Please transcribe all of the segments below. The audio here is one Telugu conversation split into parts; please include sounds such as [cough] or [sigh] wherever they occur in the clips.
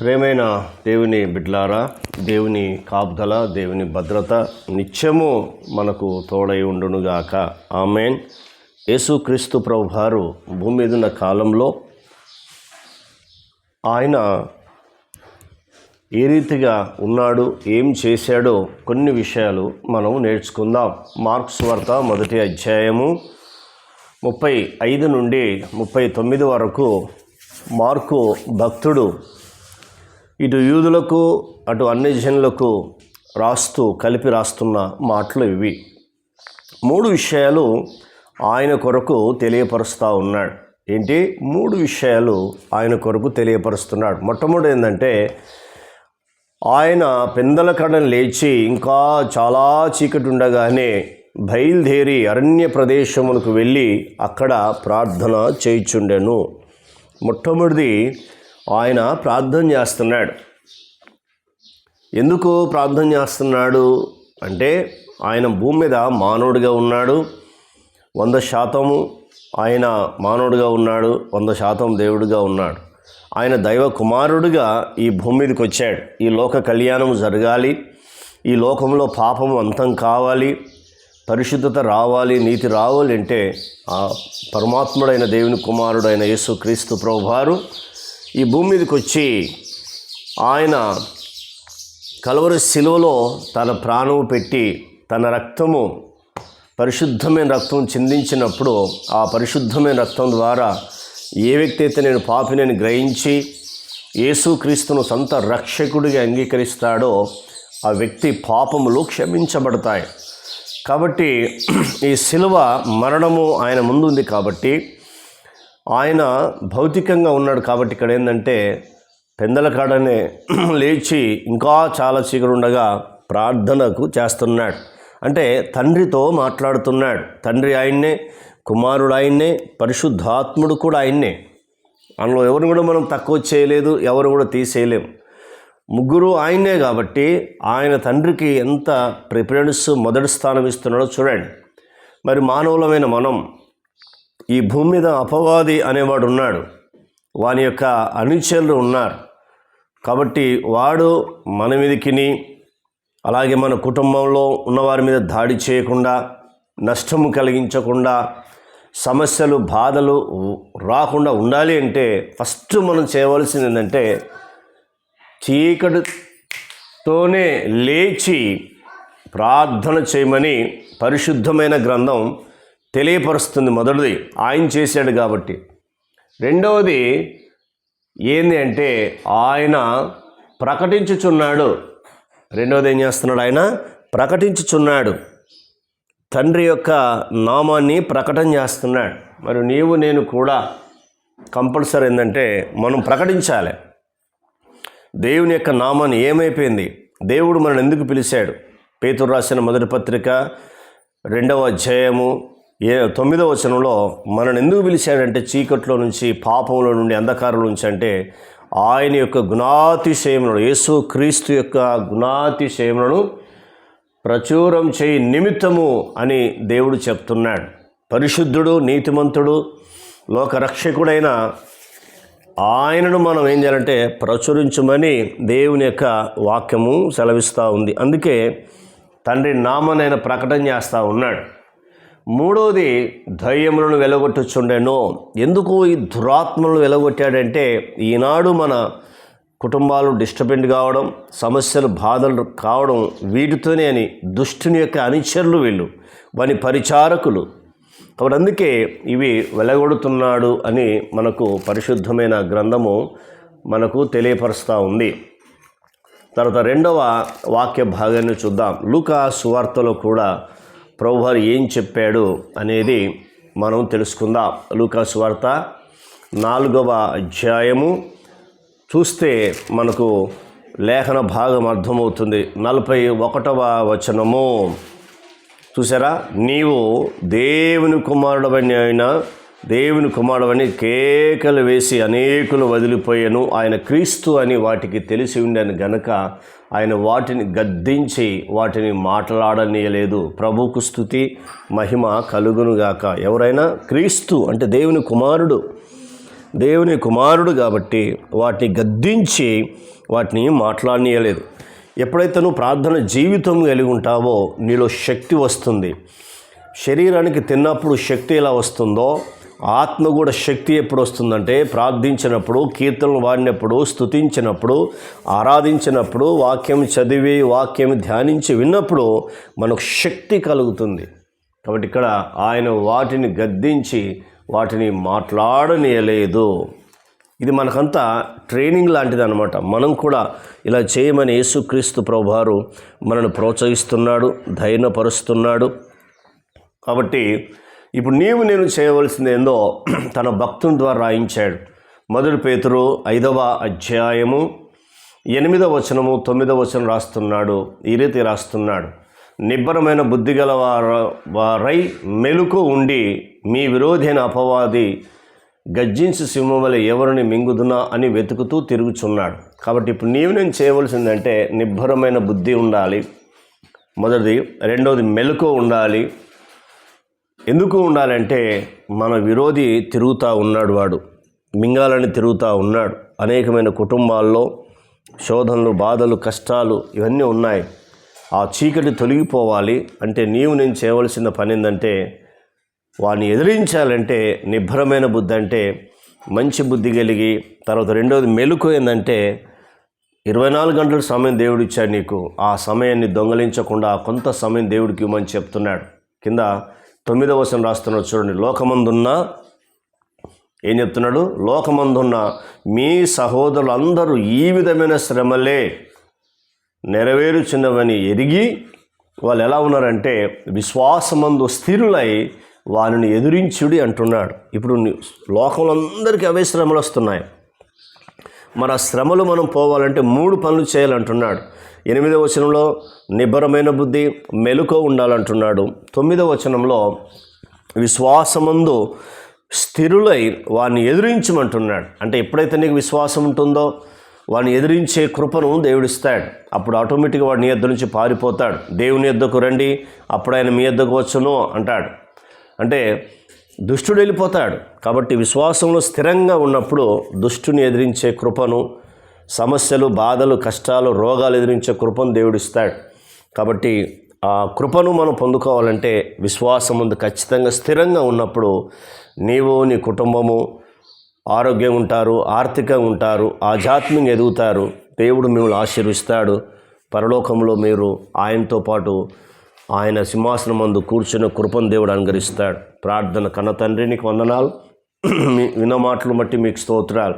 ప్రేమైన దేవుని బిడ్లారా దేవుని కాపుదల దేవుని భద్రత నిత్యము మనకు తోడై ఉండునుగాక. ఆమెన్. యేసుక్రీస్తు ప్రభువారు భూమి మీద ఉన్న కాలంలో ఆయన ఏ రీతిగా ఉన్నాడు ఏం చేశాడో కొన్ని విషయాలు మనం నేర్చుకుందాం. మార్క్స్ వార్త మొదటి అధ్యాయము ముప్పై ఐదు నుండి ముప్పై తొమ్మిది వరకు మార్కు భక్తుడు ఇటు యూదులకు అటు అన్ని జనులకు రాస్తూ కలిపి రాస్తున్న మాటలు ఇవి. మూడు విషయాలు ఆయన కొరకు తెలియపరుస్తూ ఉన్నాడు. ఏంటి? మూడు విషయాలు ఆయన కొరకు తెలియపరుస్తున్నాడు. మొట్టమొదటి ఏంటంటే ఆయన పెందల కడను లేచి ఇంకా చాలా చీకటి ఉండగానే బయలుదేరి అరణ్య ప్రదేశములకు వెళ్ళి అక్కడ ప్రార్థన చేయుచుండెను. మొట్టమొదటిది ఆయన ప్రార్థన చేస్తున్నాడు. ఎందుకు ప్రార్థన చేస్తున్నాడు? అంటే ఆయన భూమి మీద మానవుడిగా ఉన్నాడు. వంద శాతము ఆయన మానవుడిగా ఉన్నాడు. వంద శాతం దేవుడిగా ఉన్నాడు. ఆయన దైవ కుమారుడిగా ఈ భూమి మీదకి వచ్చాడు. ఈ లోక కళ్యాణం జరగాలి. ఈ లోకంలో పాపం అంతం కావాలి. పరిశుద్ధత రావాలి. నీతి రావాలి అంటే ఆ పరమాత్ముడైన దేవుని కుమారుడైన యేసు క్రీస్తు ప్రభువారు ఈ భూమి మీదకి వచ్చి ఆయన కలవరి శిలువలో తన ప్రాణము పెట్టి తన రక్తము పరిశుద్ధమైన రక్తం చిందించినప్పుడు ఆ పరిశుద్ధమైన రక్తం ద్వారా ఏ వ్యక్తి అయితే నేను పాపినని గ్రహించి యేసుక్రీస్తును సొంత రక్షకుడిగా అంగీకరిస్తాడో ఆ వ్యక్తి పాపములు క్షమించబడతాయి. కాబట్టి ఈ శిలువ మరణము ఆయన ముందు ఉంది కాబట్టి ఆయన భౌతికంగా ఉన్నాడు కాబట్టి ఇక్కడ ఏంటంటే పెందల కాడనే [clears throat] లేచి ఇంకా చాలా చీకటి ఉండగా ప్రార్థనకు చేస్తున్నాడు. అంటే తండ్రితో మాట్లాడుతున్నాడు. తండ్రి ఆయన్నే కుమారుడు ఆయన్నే పరిశుద్ధాత్ముడు కూడా ఆయన్నే. అందులో ఎవరిని కూడా మనం తక్కువ చేయలేదు ఎవరు కూడా తీసేయలేము ముగ్గురు ఆయనే కాబట్టి ఆయన తండ్రికి ఎంత ప్రిఫరెన్స్ మొదటి స్థానం ఇస్తున్నాడో చూడండి. మరి మానవులమైన మనం ఈ భూమి మీద అపవాది అనేవాడు ఉన్నాడు. వాని యొక్క అనుచరులు ఉన్నారు. కాబట్టి వాడు మన మీదకిని అలాగే మన కుటుంబంలో ఉన్నవారి మీద దాడి చేయకుండా నష్టము కలిగించకుండా సమస్యలు బాధలు రాకుండా ఉండాలి అంటే ఫస్ట్ మనం చేయవలసింది ఏంటంటే చీకటితోనే లేచి ప్రార్థన చేయమని పరిశుద్ధమైన గ్రంథం తెలియపరుస్తుంది మొదటిది. ఆయన చేశాడు కాబట్టి. రెండవది ఏంది అంటే ఆయన ప్రకటించుచున్నాడు. రెండవది ఏం చేస్తున్నాడు ఆయన? ప్రకటించుచున్నాడు. తండ్రి యొక్క నామాన్ని ప్రకటన చేస్తున్నాడు. మరి నీవు నేను కూడా కంపల్సరీ ఏంటంటే మనం ప్రకటించాలి. దేవుని యొక్క నామాన్ని ఏమైపోయింది? దేవుడు మనల్ని ఎందుకు పిలిచాడు? పేతురు రాసిన మొదటి పత్రిక రెండవ అధ్యాయము ఏ తొమ్మిదవ వచనంలో మనల్ని ఎందుకు పిలిచాడంటే చీకట్లో నుంచి పాపంలో నుండి అంధకారంలో నుంచి అంటే ఆయన యొక్క గుణాతిశయములను యేసు క్రీస్తు యొక్క గుణాతిశయములను ప్రచురం చేయి నిమిత్తము అని దేవుడు చెప్తున్నాడు. పరిశుద్ధుడు నీతిమంతుడు లోకరక్షకుడైన ఆయనను మనం ఏం చేయాలంటే ప్రచురించమని దేవుని యొక్క వాక్యము సెలవిస్తూ ఉంది. అందుకే తండ్రి నామనైన ప్రకటన చేస్తూ ఉన్నాడు. మూడవది ధైర్యములను వెలగొట్టుచుండెను. ఎందుకు ఈ దురాత్మలను వెలగొట్టాడంటే ఈనాడు మన కుటుంబాలు డిస్టర్బెంట్ కావడం సమస్యలు బాధలు కావడం వీటితోనే అని దుష్టుని యొక్క అనుచరులు వీళ్ళు వాని పరిచారకులు. కాబట్టి అందుకే ఇవి వెలగొడుతున్నాడు అని మనకు పరిశుద్ధమైన గ్రంథము మనకు తెలియపరుస్తూ ఉంది. తర్వాత రెండవ వాక్య భాగాన్ని చూద్దాం. లూకా సువార్తలో కూడా ప్రభువారు ఏం చెప్పాడు అనేది మనం తెలుసుకుందాం. లూకాసు వార్త నాలుగవ అధ్యాయము. చూస్తే మనకు లేఖన భాగం అర్థమవుతుంది. నలభై ఒకటవ వచనము. చూసారా? నీవు దేవుని కుమారుడవని అయినా దేవుని కుమారుడవని కేకలు వేసి అనేకులు వదిలిపోయాను. ఆయన క్రీస్తు అని వాటికి తెలిసి ఉండని గనక ఆయన వాటిని గద్దించి వాటిని మాట్లాడనీయలేదు. ప్రభుకు స్థుతి మహిమ కలుగునుగాక ఎవరైనా క్రీస్తు అంటే దేవుని కుమారుడు దేవుని కుమారుడు కాబట్టి వాటిని గద్దించి వాటిని మాట్లాడనీయలేదు. ఎప్పుడైతే నువ్వు ప్రార్థన జీవితం కలిగి ఉంటావో నీలో శక్తి వస్తుంది. శరీరానికి తిన్నప్పుడు శక్తి ఎలా వస్తుందో ఆత్మ కూడా శక్తి ఎప్పుడు వస్తుందంటే ప్రార్థించినప్పుడు కీర్తనలు వాడినప్పుడు స్తుతించినప్పుడు ఆరాధించినప్పుడు వాక్యం చదివి వాక్యం ధ్యానించి విన్నప్పుడు మనకు శక్తి కలుగుతుంది. కాబట్టి ఇక్కడ ఆయన వాటిని గద్దించి వాటిని మాట్లాడనీయలేదు. ఇది మనకంతా ట్రైనింగ్ లాంటిది అనమాట మనం కూడా ఇలా చేయమని యేసుక్రీస్తు ప్రభువారు మనను ప్రోత్సహిస్తున్నాడు ధైర్యపరుస్తున్నాడు. కాబట్టి ఇప్పుడు నీవు నేను చేయవలసింది ఏందో [clears throat] తన భక్తుని ద్వారా రాయించాడు. మొదటి పేతురు ఐదవ అధ్యాయము ఎనిమిదవ వచనము తొమ్మిదవ వచనం రాస్తున్నాడు. ఈ రీతి రాస్తున్నాడు. నిబ్బరమైన బుద్ధి గల వార వారై మెలుకు ఉండి మీ విరోధైన అపవాది గర్జించి సింహం వల్ల ఎవరిని మింగుదునా అని వెతుకుతూ తిరుగుచున్నాడు. కాబట్టి ఇప్పుడు నీవు నేను చేయవలసిందంటే నిబ్బరమైన బుద్ధి ఉండాలి. మొదటిది రెండవది మెలకు ఉండాలి. ఎందుకు ఉండాలంటే మన విరోధి తిరుగుతూ ఉన్నాడు వాడు మింగాలని తిరుగుతూ ఉన్నాడు. అనేకమైన కుటుంబాల్లో శోధనలు బాధలు కష్టాలు ఇవన్నీ ఉన్నాయి. ఆ చీకటి తొలగిపోవాలి అంటే నీవు నేను చేయవలసిన పని ఏంటంటే వాడిని ఎదిరించాలంటే నిబ్బరమైన బుద్ధి అంటే మంచి బుద్ధి కలిగి తర్వాత రెండవది మెలకు ఏంటంటే ఇరవై నాలుగు గంటల సమయం దేవుడు ఇచ్చాడు నీకు. ఆ సమయాన్ని దొంగలించకుండా కొంత సమయం దేవుడికి ఇవ్వమని చెప్తున్నాడు. కింద తొమ్మిదవ వచనం రాస్తున్నాడు చూడండి లోకమందున్న ఏం చెప్తున్నాడు? లోకమందున్న మీ సహోదరులందరూ ఈ విధమైన శ్రమలే నెరవేరుచున్నవని ఎరిగి వాళ్ళు ఎలా ఉన్నారంటే విశ్వాసమందు స్థిరులై వారిని ఎదురించుడి అంటున్నాడు. ఇప్పుడు లోకంలో అందరికీ అవే శ్రమలు వస్తున్నాయి. మరి ఆ శ్రమలు మనం పోవాలంటే మూడు పనులు చేయాలంటున్నాడు. ఎనిమిదవ వచనంలో నిబ్బరమైన బుద్ధి మెలుకో ఉండాలంటున్నాడు. తొమ్మిదవ వచనంలో విశ్వాసమందు స్థిరులై వారిని ఎదిరించమంటున్నాడు. అంటే ఎప్పుడైతే నీకు విశ్వాసం ఉంటుందో వాడిని ఎదిరించే కృపను దేవుడిస్తాడు అప్పుడు ఆటోమేటిక్గా వాడిని ఎద్దు నుంచి పారిపోతాడు. దేవుని ఎద్దకు రండి అప్పుడు ఆయన మీ ఎద్దకు వచ్చును అంటాడు. అంటే దుష్టుడు వెళ్ళిపోతాడు. కాబట్టి విశ్వాసంలో స్థిరంగా ఉన్నప్పుడు దుష్టుని ఎదిరించే కృపను సమస్యలు బాధలు కష్టాలు రోగాలు ఎదిరించే కృపను దేవుడిస్తాడు కాబట్టి ఆ కృపను మనం పొందుకోవాలంటే విశ్వాసం ముందు ఖచ్చితంగా స్థిరంగా ఉన్నప్పుడు నీవు నీ కుటుంబము ఆరోగ్యంగా ఉంటారు ఆర్థికంగా ఉంటారు ఆధ్యాత్మికంగా ఎదుగుతారు. దేవుడు మిమ్మల్ని ఆశీర్విస్తాడు. పరలోకంలో మీరు ఆయనతో పాటు ఆయన సింహాసనం మందు కూర్చుని కృపను దేవుడు అనుగరిస్తాడు ప్రార్థన కన్న తండ్రిని వందనాలు. మీ విన్న మాటలు బట్టి మీకు స్తోత్రాలు.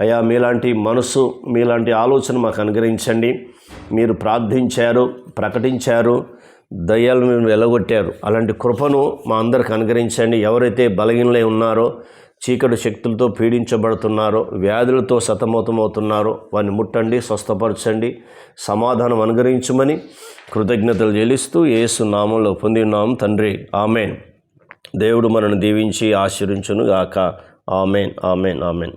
అయ్యా మీలాంటి మనసు మీలాంటి ఆలోచన మాకు అనుగ్రహించండి. మీరు ప్రార్థించారు ప్రకటించారు దయ్యాలు మీరు వెలగొట్టారు. అలాంటి కృపను మా అందరికి అనుగ్రహించండి. ఎవరైతే బలహీనలై ఉన్నారో చీకటి శక్తులతో పీడించబడుతున్నారో వ్యాధులతో సతమతమవుతున్నారో. వారిని ముట్టండి స్వస్థపరచండి సమాధానం అనుగ్రహించమని కృతజ్ఞతలు చెల్లిస్తూ యేసు నామంలో పొందినాం తండ్రి. ఆమెన్. దేవుడు మనను దీవించి ఆశీర్వించును గాక ఆమెన్ ఆమెన్ ఆమెన్.